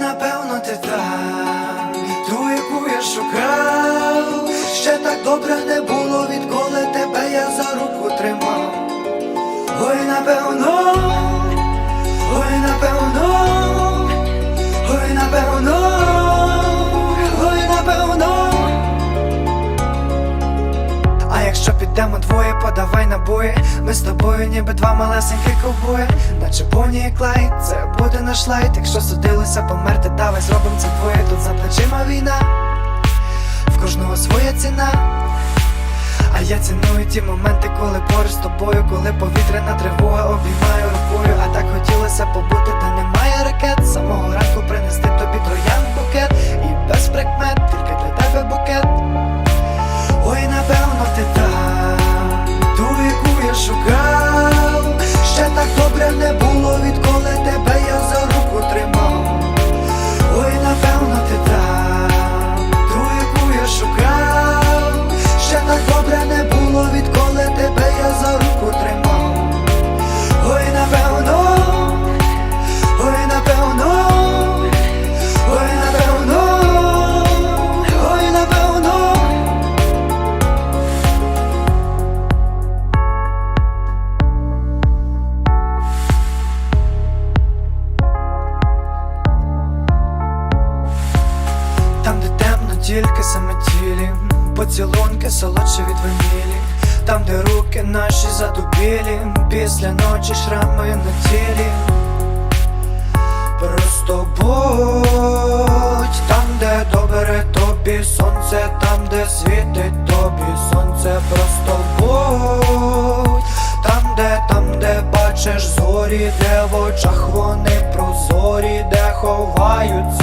напевно, ти та, ту, яку я шукав. Ще так добре не було, відколи тебе я за руку тримав. Ой, напевно, подавай Ми з тобою ніби два малесенькі ковбої. Наче Бонні і Клайд, це буде наш лайт. Якщо судилося померти, давай зробим це двоє. Тут за плечима війна, в кожного своя ціна. А я ціную ті моменти, коли поруч з тобою, коли повітряна тривога обіймаю рукою, а так хотілося побути, добре не було, відколи тебе я за руку тримав. Ой, напевно, ой, напевно, ой, напевно, ой, напевно. Там, де темно, тільки самотілі поцілунки, солодше від ванілі Там, де руки наші задубілі після ночі шрами на тілі. Просто будь там, де добре тобі, сонце, там, де світить тобі, сонце, просто будь там, де, там, де бачиш зорі, де в очах вони прозорі, де ховаються.